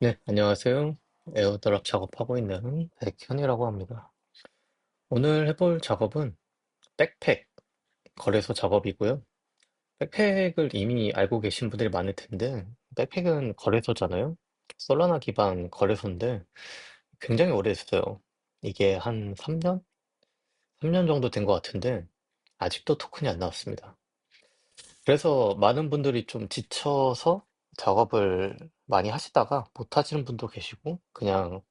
네, 안녕하세요. 에어드랍 작업하고 있는 백현이라고 합니다. 오늘 해볼 작업은 백팩 거래소 작업이고요. 백팩을 이미 알고 계신 분들이 많을 텐데, 백팩은 거래소잖아요. 솔라나 기반 거래소인데 굉장히 오래됐어요. 이게 한 3년? 3년 정도 된 것 같은데 아직도 토큰이 안 나왔습니다. 그래서 많은 분들이 좀 지쳐서 작업을 많이 하시다가 못 하시는 분도 계시고 그냥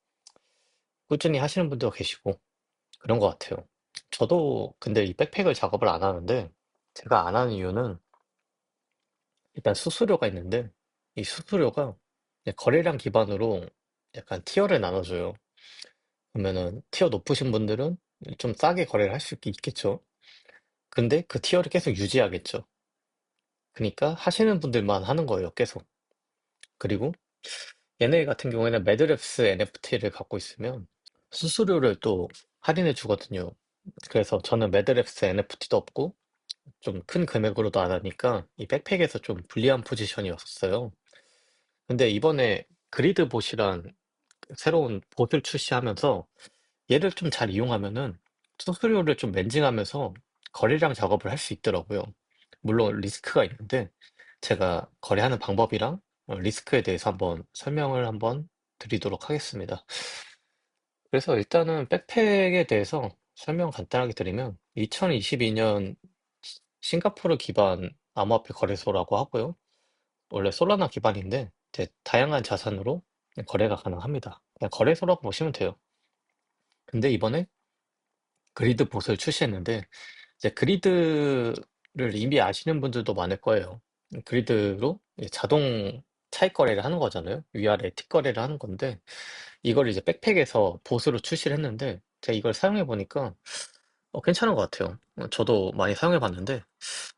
꾸준히 하시는 분도 계시고 그런 것 같아요. 저도 근데 이 백팩을 작업을 안 하는데 제가 안 하는 이유는 일단 수수료가 있는데 이 수수료가 거래량 기반으로 약간 티어를 나눠줘요. 그러면은 티어 높으신 분들은 좀 싸게 거래를 할 수 있겠죠. 근데 그 티어를 계속 유지하겠죠. 그러니까 하시는 분들만 하는 거예요, 계속. 그리고 얘네 같은 경우에는 매드랩스 NFT를 갖고 있으면 수수료를 또 할인해 주거든요. 그래서 저는 매드랩스 NFT도 없고 좀 큰 금액으로도 안 하니까 이 백팩에서 좀 불리한 포지션이었어요. 근데 이번에 그리드 봇이란 새로운 봇을 출시하면서 얘를 좀 잘 이용하면은 수수료를 좀 맨징하면서 거래량 작업을 할 수 있더라고요. 물론 리스크가 있는데 제가 거래하는 방법이랑 어, 리스크에 대해서 한번 설명을 한번 드리도록 하겠습니다. 그래서 일단은 백팩에 대해서 설명 간단하게 드리면 2022년 싱가포르 기반 암호화폐 거래소라고 하고요. 원래 솔라나 기반인데 이제 다양한 자산으로 거래가 가능합니다. 그냥 거래소라고 보시면 돼요. 근데 이번에 그리드 봇을 출시했는데 이제 그리드를 이미 아시는 분들도 많을 거예요. 그리드로 자동 차익 거래를 하는 거잖아요. 위아래 틱 거래를 하는 건데 이걸 이제 백팩에서 봇으로 출시를 했는데 제가 이걸 사용해 보니까 어, 괜찮은 것 같아요. 어, 저도 많이 사용해 봤는데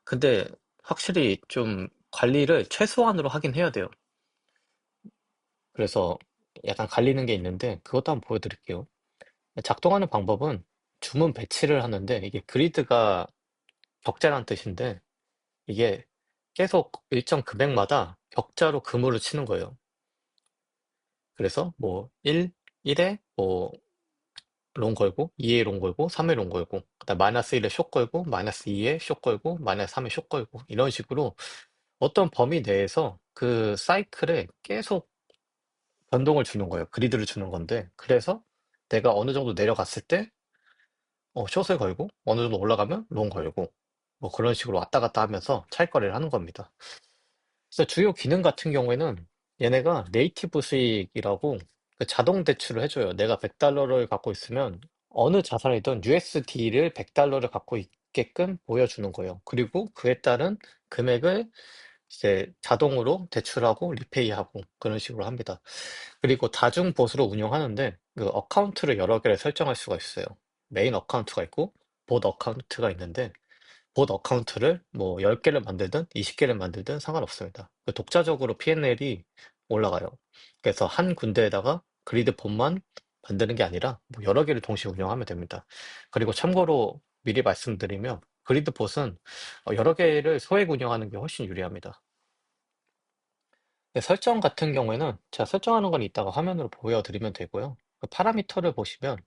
근데 확실히 좀 관리를 최소한으로 하긴 해야 돼요. 그래서 약간 갈리는 게 있는데 그것도 한번 보여드릴게요. 작동하는 방법은 주문 배치를 하는데 이게 그리드가 격자란 뜻인데 이게 계속 일정 금액마다 격자로 금으로 치는 거예요. 그래서 뭐 1, 1에 뭐 롱 걸고 2에 롱 걸고 3에 롱 걸고 그다음 마이너스 1에 숏 걸고 마이너스 2에 숏 걸고 마이너스 3에 숏 걸고 이런 식으로 어떤 범위 내에서 그 사이클에 계속 변동을 주는 거예요. 그리드를 주는 건데 그래서 내가 어느 정도 내려갔을 때 어, 숏을 걸고 어느 정도 올라가면 롱 걸고 뭐 그런 식으로 왔다 갔다 하면서 차익거래를 하는 겁니다. 그래서 주요 기능 같은 경우에는 얘네가 네이티브 수익이라고 그 자동 대출을 해줘요. 내가 100달러를 갖고 있으면 어느 자산이든 USD를 100달러를 갖고 있게끔 보여주는 거예요. 그리고 그에 따른 금액을 이제 자동으로 대출하고 리페이하고 그런 식으로 합니다. 그리고 다중 봇으로 운영하는데 그 어카운트를 여러 개를 설정할 수가 있어요. 메인 어카운트가 있고 봇 어카운트가 있는데 봇 어카운트를 뭐 10개를 만들든 20개를 만들든 상관없습니다. 그 독자적으로 P&L이 올라가요. 그래서 한 군데에다가 그리드 봇만 만드는 게 아니라 뭐 여러 개를 동시에 운영하면 됩니다. 그리고 참고로 미리 말씀드리면 그리드 봇은 어, 여러 개를 소액 운영하는 게 훨씬 유리합니다. 네, 설정 같은 경우에는 제가 설정하는 건 이따가 화면으로 보여드리면 되고요. 그 파라미터를 보시면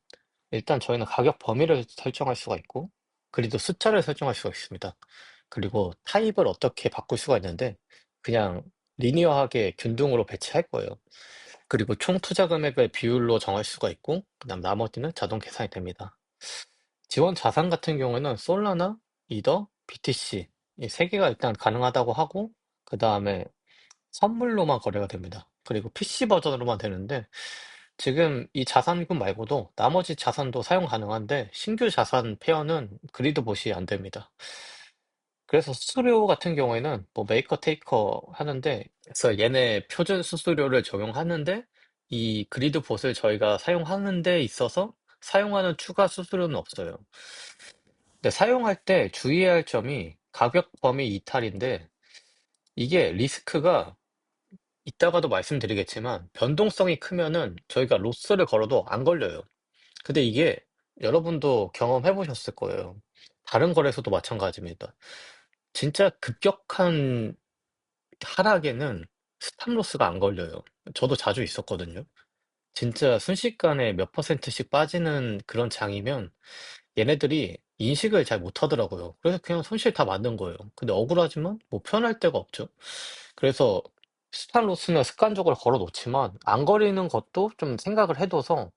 일단 저희는 가격 범위를 설정할 수가 있고 그리도 숫자를 설정할 수가 있습니다. 그리고 타입을 어떻게 바꿀 수가 있는데 그냥 리니어하게 균등으로 배치할 거예요. 그리고 총 투자 금액을 비율로 정할 수가 있고 그다음 나머지는 자동 계산이 됩니다. 지원 자산 같은 경우에는 솔라나, 이더, BTC 이 세 개가 일단 가능하다고 하고 그 다음에 선물로만 거래가 됩니다. 그리고 PC 버전으로만 되는데 지금 이 자산군 말고도 나머지 자산도 사용 가능한데 신규 자산 페어는 그리드봇이 안 됩니다. 그래서 수수료 같은 경우에는 뭐 메이커 테이커 하는데 그래서 얘네 표준 수수료를 적용하는데 이 그리드봇을 저희가 사용하는 데 있어서 사용하는 추가 수수료는 없어요. 근데 사용할 때 주의해야 할 점이 가격 범위 이탈인데 이게 리스크가 이따가도 말씀드리겠지만 변동성이 크면은 저희가 로스를 걸어도 안 걸려요. 근데 이게 여러분도 경험해 보셨을 거예요. 다른 거래소도 마찬가지입니다. 진짜 급격한 하락에는 스탑로스가 안 걸려요. 저도 자주 있었거든요. 진짜 순식간에 몇 퍼센트씩 빠지는 그런 장이면 얘네들이 인식을 잘 못하더라고요. 그래서 그냥 손실 다 맞는 거예요. 근데 억울하지만 뭐 표현할 데가 없죠. 그래서 스탑로스는 습관적으로 걸어 놓지만 안 거리는 것도 좀 생각을 해 둬서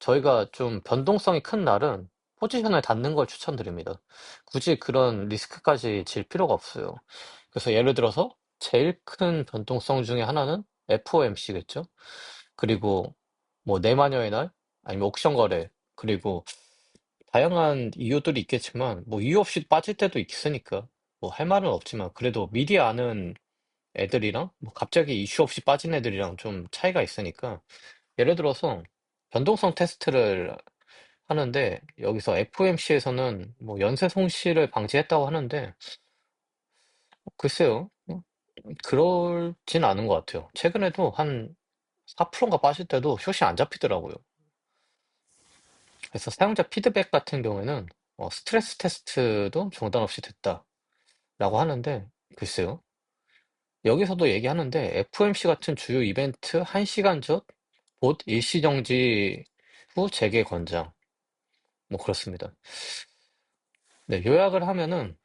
저희가 좀 변동성이 큰 날은 포지션을 닫는 걸 추천드립니다. 굳이 그런 리스크까지 질 필요가 없어요. 그래서 예를 들어서 제일 큰 변동성 중에 하나는 FOMC겠죠. 그리고 뭐 내마녀의 날, 아니면 옥션 거래, 그리고 다양한 이유들이 있겠지만 뭐 이유 없이 빠질 때도 있으니까 뭐 할 말은 없지만 그래도 미리 아는 애들이랑 뭐 갑자기 이슈 없이 빠진 애들이랑 좀 차이가 있으니까 예를 들어서 변동성 테스트를 하는데 여기서 FOMC에서는 뭐 연쇄 손실을 방지했다고 하는데 글쎄요. 어, 그렇진 않은 것 같아요. 최근에도 한 4%인가 빠질 때도 숏이 안 잡히더라고요. 그래서 사용자 피드백 같은 경우에는 어, 스트레스 테스트도 중단 없이 됐다라고 하는데 글쎄요. 여기서도 얘기하는데 FOMC 같은 주요 이벤트 1시간 전곧 일시 정지 후 재개 권장. 뭐 그렇습니다. 네, 요약을 하면은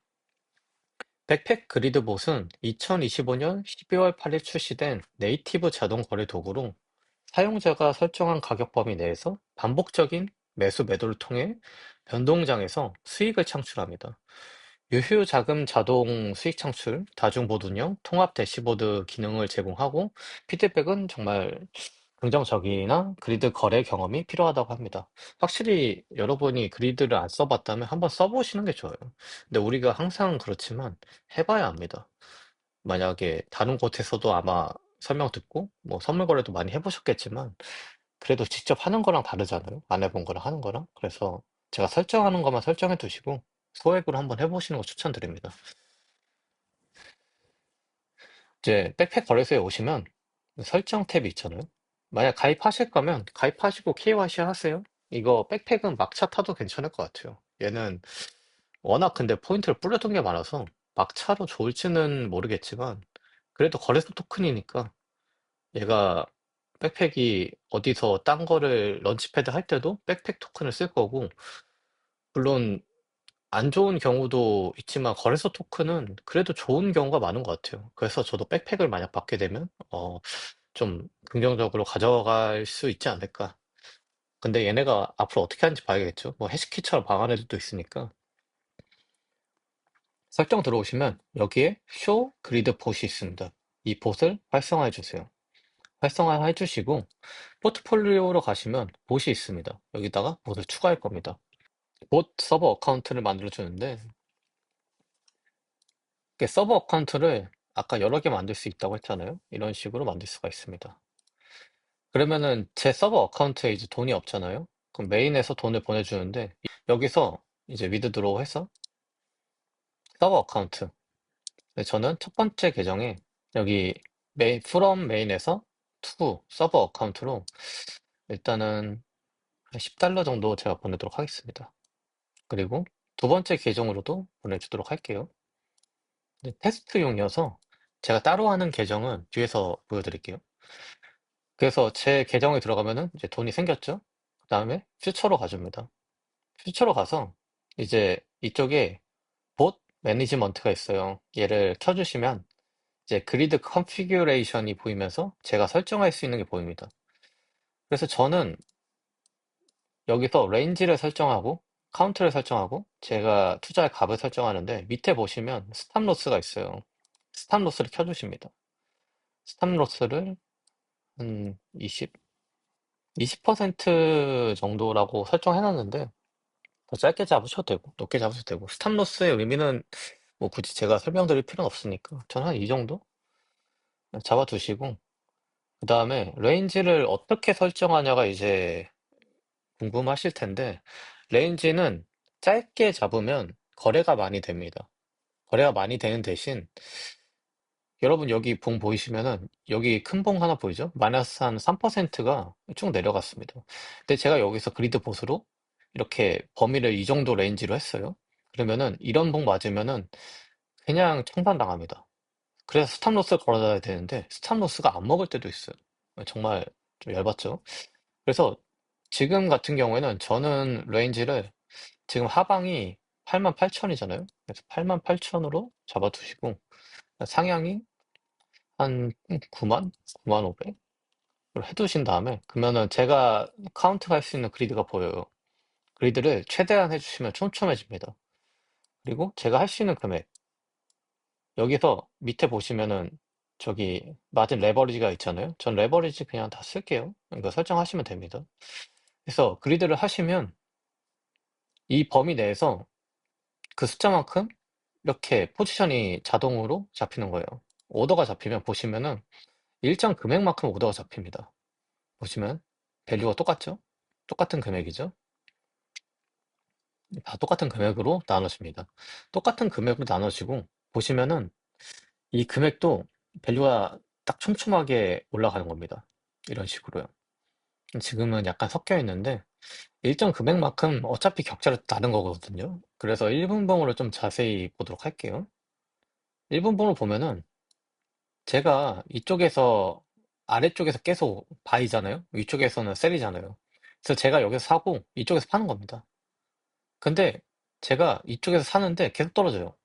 백팩 그리드봇은 2025년 12월 8일 출시된 네이티브 자동 거래 도구로 사용자가 설정한 가격 범위 내에서 반복적인 매수 매도를 통해 변동장에서 수익을 창출합니다. 유휴 자금 자동 수익 창출, 다중 보도형, 통합 대시보드 기능을 제공하고 피드백은 정말 긍정적이나 그리드 거래 경험이 필요하다고 합니다. 확실히 여러분이 그리드를 안 써봤다면 한번 써보시는 게 좋아요. 근데 우리가 항상 그렇지만 해봐야 합니다. 만약에 다른 곳에서도 아마 설명 듣고 뭐 선물 거래도 많이 해보셨겠지만 그래도 직접 하는 거랑 다르잖아요. 안 해본 거랑 하는 거랑. 그래서 제가 설정하는 것만 설정해 두시고 소액으로 한번 해보시는 거 추천드립니다. 이제 백팩 거래소에 오시면 설정 탭이 있잖아요. 만약 가입하실 거면 가입하시고 KYC 하세요. 이거 백팩은 막차 타도 괜찮을 것 같아요. 얘는 워낙 근데 포인트를 뿌려둔 게 많아서 막차로 좋을지는 모르겠지만 그래도 거래소 토큰이니까 얘가 백팩이 어디서 딴 거를 런치패드 할 때도 백팩 토큰을 쓸 거고 물론 안 좋은 경우도 있지만 거래소 토큰은 그래도 좋은 경우가 많은 것 같아요. 그래서 저도 백팩을 만약 받게 되면 어, 좀 긍정적으로 가져갈 수 있지 않을까. 근데 얘네가 앞으로 어떻게 하는지 봐야겠죠. 뭐 해시키처럼 방한 애들도 있으니까. 설정 들어오시면 여기에 쇼 그리드 봇이 있습니다. 이 봇을 활성화해 주세요. 활성화해 주시고 포트폴리오로 가시면 봇이 있습니다. 여기다가 봇을 추가할 겁니다. 봇 서버 어카운트를 만들어 주는데 서버 어카운트를 아까 여러 개 만들 수 있다고 했잖아요. 이런 식으로 만들 수가 있습니다. 그러면은 제 서버 어카운트에 이제 돈이 없잖아요. 그럼 메인에서 돈을 보내주는데 여기서 이제 위드드로우 해서 서버 어카운트 네, 저는 첫 번째 계정에 여기 메인, from 메인에서 to 서버 어카운트로 일단은 10달러 정도 제가 보내도록 하겠습니다. 그리고 두 번째 계정으로도 보내주도록 할게요. 네, 테스트용이어서 제가 따로 하는 계정은 뒤에서 보여드릴게요. 그래서 제 계정에 들어가면은 이제 돈이 생겼죠? 그 다음에 퓨처로 가줍니다. 퓨처로 가서 이제 이쪽에 봇 매니지먼트가 있어요. 얘를 켜주시면 이제 그리드 컨피규레이션이 보이면서 제가 설정할 수 있는 게 보입니다. 그래서 저는 여기서 레인지를 설정하고 카운트를 설정하고 제가 투자할 값을 설정하는데 밑에 보시면 스탑 로스가 있어요. 스탑 로스를 켜 주십니다. 스탑 로스를 한 20, 20% 정도라고 설정해 놨는데 더 짧게 잡으셔도 되고 높게 잡으셔도 되고 스탑 로스의 의미는 뭐 굳이 제가 설명드릴 필요는 없으니까 저는 한 이 정도 잡아 두시고 그 다음에 레인지를 어떻게 설정하냐가 이제 궁금하실 텐데 레인지는 짧게 잡으면 거래가 많이 됩니다. 거래가 많이 되는 대신 여러분 여기 봉 보이시면은 여기 큰 봉 하나 보이죠? 마이너스 한 3%가 쭉 내려갔습니다. 근데 제가 여기서 그리드 보스로 이렇게 범위를 이 정도 레인지로 했어요. 그러면은 이런 봉 맞으면은 그냥 청산당합니다. 그래서 스탑로스를 걸어놔야 되는데 스탑로스가 안 먹을 때도 있어요. 정말 좀 열받죠. 그래서 지금 같은 경우에는 저는 레인지를 지금 하방이 88,000이잖아요. 그래서 88,000으로 잡아두시고 상향이 한 9만? 9만 500? 해두신 다음에 그러면은 제가 카운트할 수 있는 그리드가 보여요. 그리드를 최대한 해주시면 촘촘해집니다. 그리고 제가 할 수 있는 금액 여기서 밑에 보시면은 저기 마진 레버리지가 있잖아요. 전 레버리지 그냥 다 쓸게요. 이거 설정하시면 됩니다. 그래서 그리드를 하시면 이 범위 내에서 그 숫자만큼 이렇게 포지션이 자동으로 잡히는 거예요. 오더가 잡히면 보시면은 일정 금액만큼 오더가 잡힙니다. 보시면 밸류가 똑같죠? 똑같은 금액이죠? 다 똑같은 금액으로 나눠집니다. 똑같은 금액으로 나눠지고 보시면은 이 금액도 밸류가 딱 촘촘하게 올라가는 겁니다. 이런 식으로요. 지금은 약간 섞여 있는데 일정 금액만큼 어차피 격차를 나는 거거든요. 그래서 1분봉으로 좀 자세히 보도록 할게요. 1분봉을 보면은 제가 이쪽에서 아래쪽에서 계속 바이잖아요. 위쪽에서는 셀이잖아요. 그래서 제가 여기서 사고 이쪽에서 파는 겁니다. 근데 제가 이쪽에서 사는데 계속 떨어져요.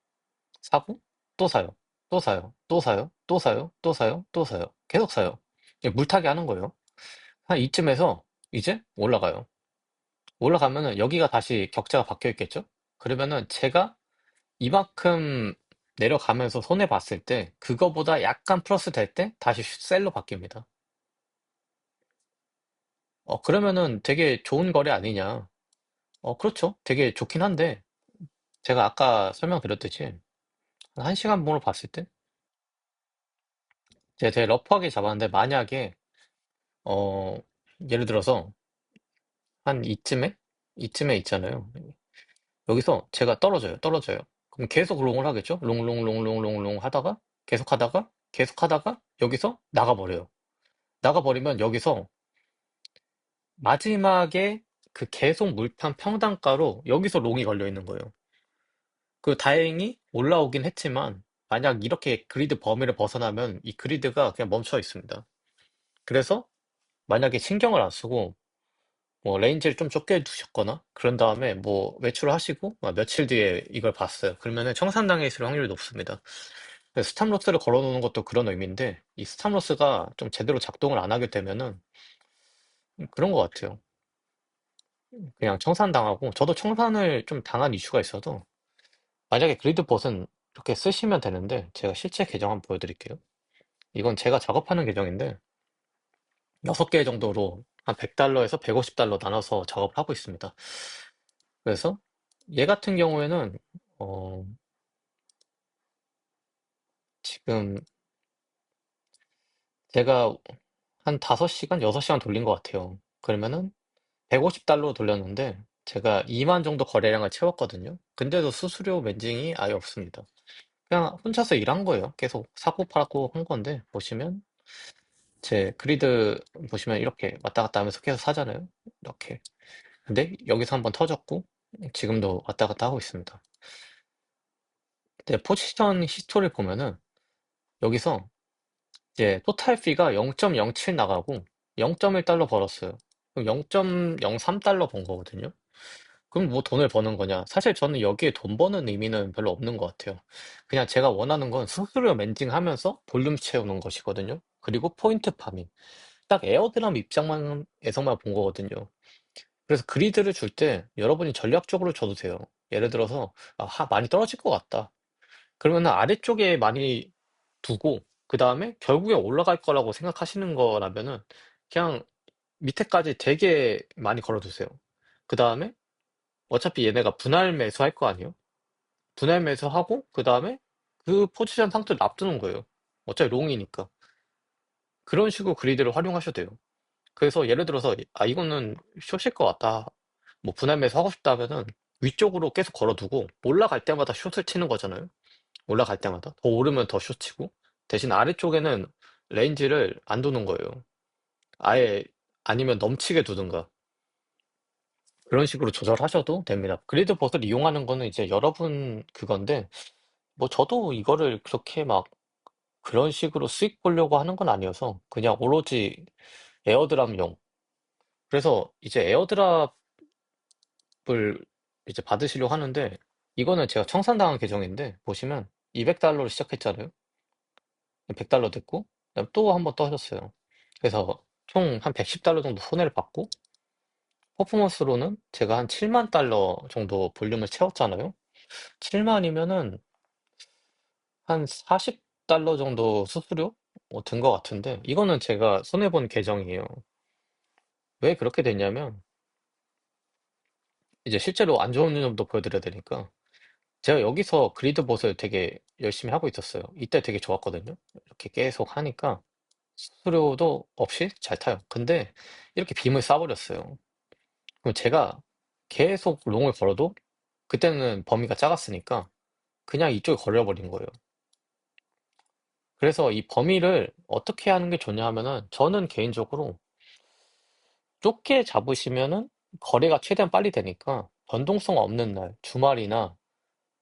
사고 또 사요. 또 사요. 또 사요. 또 사요. 또 사요. 또 사요. 계속 사요. 물타기 하는 거예요. 한 이쯤에서 이제 올라가요. 올라가면은 여기가 다시 격자가 바뀌어 있겠죠? 그러면은 제가 이만큼 내려가면서 손해 봤을 때 그거보다 약간 플러스 될 때 다시 셀로 바뀝니다. 어, 그러면은 되게 좋은 거래 아니냐? 어, 그렇죠. 되게 좋긴 한데 제가 아까 설명드렸듯이 한 1시간 분으로 봤을 때 제가 되게 러프하게 잡았는데 만약에 어, 예를 들어서 한 이쯤에 이쯤에 있잖아요. 여기서 제가 떨어져요. 떨어져요. 그럼 계속 롱을 하겠죠? 롱롱롱롱롱롱 하다가 계속 하다가 계속 하다가 여기서 나가버려요. 나가버리면 여기서 마지막에 그 계속 물탄 평단가로 여기서 롱이 걸려 있는 거예요. 그 다행히 올라오긴 했지만 만약 이렇게 그리드 범위를 벗어나면 이 그리드가 그냥 멈춰 있습니다. 그래서 만약에 신경을 안 쓰고 뭐 레인지를 좀 좁게 두셨거나 그런 다음에 뭐 외출을 하시고 막 며칠 뒤에 이걸 봤어요. 그러면은 청산당해 있을 확률이 높습니다. 그래서 스탑로스를 걸어놓는 것도 그런 의미인데 이 스탑로스가 좀 제대로 작동을 안 하게 되면은 그런 것 같아요. 그냥 청산당하고 저도 청산을 좀 당한 이슈가 있어도 만약에 그리드봇은 이렇게 쓰시면 되는데 제가 실제 계정 한번 보여드릴게요. 이건 제가 작업하는 계정인데 6개 정도로 한 100달러에서 150달러 나눠서 작업을 하고 있습니다. 그래서 얘 같은 경우에는 어, 지금 제가 한 5시간, 6시간 돌린 것 같아요. 그러면은 150달러 돌렸는데 제가 2만 정도 거래량을 채웠거든요. 근데도 수수료 맨징이 아예 없습니다. 그냥 혼자서 일한 거예요. 계속 사고 팔고 한 건데 보시면 제 그리드 보시면 이렇게 왔다 갔다 하면서 계속 사잖아요. 이렇게. 근데 여기서 한번 터졌고 지금도 왔다 갔다 하고 있습니다. 근데 포지션 히스토리를 보면은 여기서 이제 토탈 피가 0.07 나가고 0.1달러 벌었어요. 그럼 0.03달러 번 거거든요. 그럼 뭐 돈을 버는 거냐? 사실 저는 여기에 돈 버는 의미는 별로 없는 것 같아요. 그냥 제가 원하는 건 수수료 멘징하면서 볼륨 채우는 것이거든요. 그리고 포인트 파밍. 딱 에어드랍 입장만에서만 본 거거든요. 그래서 그리드를 줄 때 여러분이 전략적으로 줘도 돼요. 예를 들어서 아, 하, 많이 떨어질 것 같다. 그러면 아래쪽에 많이 두고 그 다음에 결국에 올라갈 거라고 생각하시는 거라면은 그냥 밑에까지 되게 많이 걸어두세요. 그 다음에 어차피 얘네가 분할 매수할 거 아니에요? 분할 매수하고 그 다음에 그 포지션 상태를 놔두는 거예요. 어차피 롱이니까. 그런 식으로 그리드를 활용하셔도 돼요. 그래서 예를 들어서 아 이거는 숏일 것 같다. 뭐 분할 매수 하고 싶다면은 위쪽으로 계속 걸어두고 올라갈 때마다 숏을 치는 거잖아요. 올라갈 때마다 더 오르면 더 숏 치고 대신 아래쪽에는 레인지를 안 두는 거예요. 아예 아니면 넘치게 두든가 그런 식으로 조절하셔도 됩니다. 그리드봇을 이용하는 거는 이제 여러분 그건데 뭐 저도 이거를 그렇게 막 그런 식으로 수익 보려고 하는 건 아니어서 그냥 오로지 에어드랍용. 그래서 이제 에어드랍을 이제 받으시려고 하는데 이거는 제가 청산당한 계정인데 보시면 200달러로 시작했잖아요. 100달러 됐고 그다음에 또 한번또 하셨어요. 그래서 총 한 110달러 정도 손해를 봤고 퍼포먼스로는 제가 한 7만 달러 정도 볼륨을 채웠잖아요. 7만이면은 한 40 달러 정도 수수료 든것 같은데 이거는 제가 손해 본 계정이에요. 왜 그렇게 됐냐면 이제 실제로 안 좋은 점도 보여드려야 되니까 제가 여기서 그리드봇을 되게 열심히 하고 있었어요. 이때 되게 좋았거든요. 이렇게 계속 하니까 수수료도 없이 잘 타요. 근데 이렇게 빔을 쏴버렸어요. 그럼 제가 계속 롱을 걸어도 그때는 범위가 작았으니까 그냥 이쪽에 걸려버린 거예요. 그래서 이 범위를 어떻게 하는 게 좋냐 하면은 저는 개인적으로 좁게 잡으시면은 거래가 최대한 빨리 되니까 변동성 없는 날, 주말이나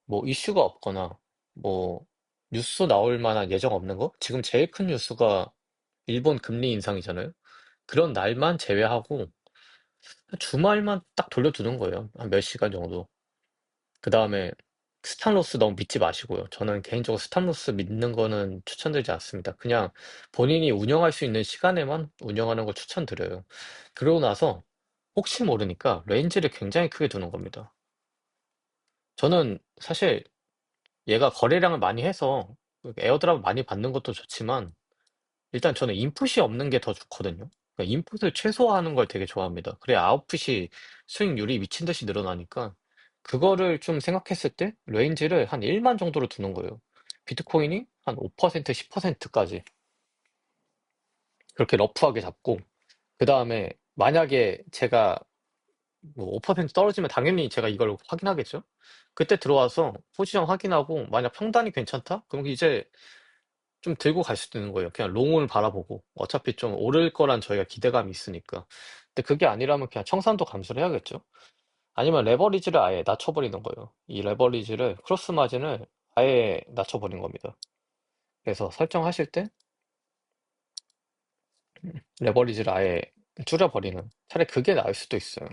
뭐 이슈가 없거나 뭐 뉴스 나올 만한 예정 없는 거? 지금 제일 큰 뉴스가 일본 금리 인상이잖아요. 그런 날만 제외하고 주말만 딱 돌려두는 거예요. 한 몇 시간 정도. 그 다음에 스탑로스 너무 믿지 마시고요. 저는 개인적으로 스탑로스 믿는 거는 추천드리지 않습니다. 그냥 본인이 운영할 수 있는 시간에만 운영하는 걸 추천드려요. 그러고 나서 혹시 모르니까 레인지를 굉장히 크게 두는 겁니다. 저는 사실 얘가 거래량을 많이 해서 에어드랍 많이 받는 것도 좋지만 일단 저는 인풋이 없는 게 더 좋거든요. 그러니까 인풋을 최소화하는 걸 되게 좋아합니다. 그래야 아웃풋이 수익률이 미친 듯이 늘어나니까 그거를 좀 생각했을 때 레인지를 한 1만 정도로 두는 거예요. 비트코인이 한 5%, 10%까지 그렇게 러프하게 잡고 그 다음에 만약에 제가 뭐 5% 떨어지면 당연히 제가 이걸 확인하겠죠. 그때 들어와서 포지션 확인하고 만약 평단이 괜찮다? 그럼 이제 좀 들고 갈 수도 있는 거예요. 그냥 롱을 바라보고 어차피 좀 오를 거란 저희가 기대감이 있으니까. 근데 그게 아니라면 그냥 청산도 감수를 해야겠죠. 아니면 레버리지를 아예 낮춰버리는 거예요. 이 레버리지를 크로스 마진을 아예 낮춰버린 겁니다. 그래서 설정하실 때 레버리지를 아예 줄여버리는 차라리 그게 나을 수도 있어요.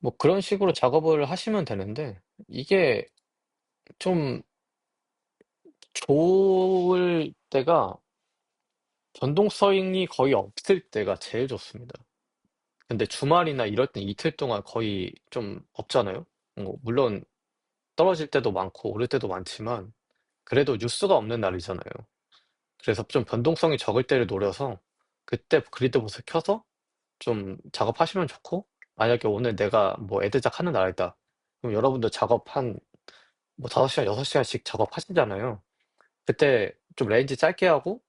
뭐 그런 식으로 작업을 하시면 되는데 이게 좀 좋을 때가 변동성이 거의 없을 때가 제일 좋습니다. 근데 주말이나 이럴 땐 이틀 동안 거의 좀 없잖아요. 뭐 물론 떨어질 때도 많고 오를 때도 많지만 그래도 뉴스가 없는 날이잖아요. 그래서 좀 변동성이 적을 때를 노려서 그때 그리드봇을 켜서 좀 작업하시면 좋고 만약에 오늘 내가 뭐 애드작 하는 날이다. 그럼 여러분들 작업 한뭐 5시간, 6시간씩 작업하시잖아요. 그때 좀 레인지 짧게 하고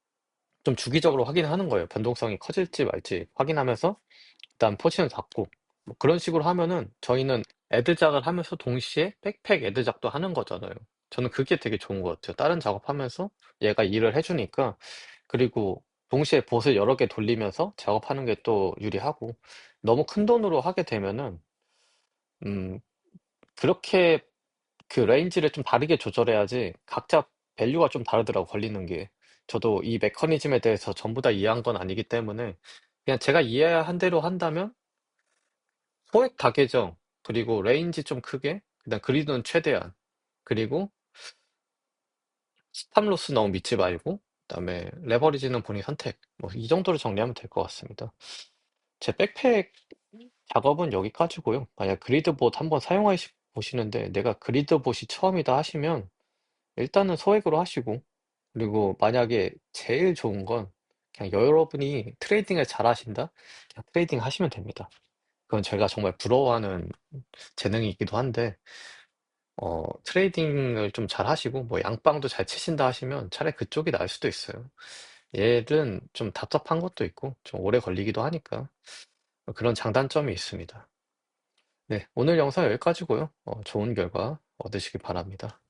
좀 주기적으로 확인하는 거예요. 변동성이 커질지 말지 확인하면서 일단 포지션 잡고 뭐 그런 식으로 하면은 저희는 애드작을 하면서 동시에 백팩 애드작도 하는 거잖아요. 저는 그게 되게 좋은 것 같아요. 다른 작업하면서 얘가 일을 해주니까 그리고 동시에 봇을 여러 개 돌리면서 작업하는 게 또 유리하고 너무 큰 돈으로 하게 되면은 음 그렇게 그 레인지를 좀 다르게 조절해야지 각자 밸류가 좀 다르더라고 걸리는 게 저도 이 메커니즘에 대해서 전부 다 이해한 건 아니기 때문에 그냥 제가 이해한 대로 한다면 소액 다계정 그리고 레인지 좀 크게 그다음 그리드는 최대한 그리고 스탑로스 너무 믿지 말고 그다음에 레버리지는 본인 선택 뭐 이 정도로 정리하면 될 것 같습니다. 제 백팩 작업은 여기까지고요. 만약 그리드봇 한번 사용해 보시는데 내가 그리드봇이 처음이다 하시면 일단은 소액으로 하시고 그리고 만약에 제일 좋은 건 여러분이 트레이딩을 잘 하신다? 그냥 트레이딩 하시면 됩니다. 그건 제가 정말 부러워하는 재능이기도 한데 어, 트레이딩을 좀 잘 하시고 뭐 양빵도 잘 치신다 하시면 차라리 그쪽이 나을 수도 있어요. 얘는 좀 답답한 것도 있고 좀 오래 걸리기도 하니까 그런 장단점이 있습니다. 네, 오늘 영상 여기까지고요. 어, 좋은 결과 얻으시기 바랍니다.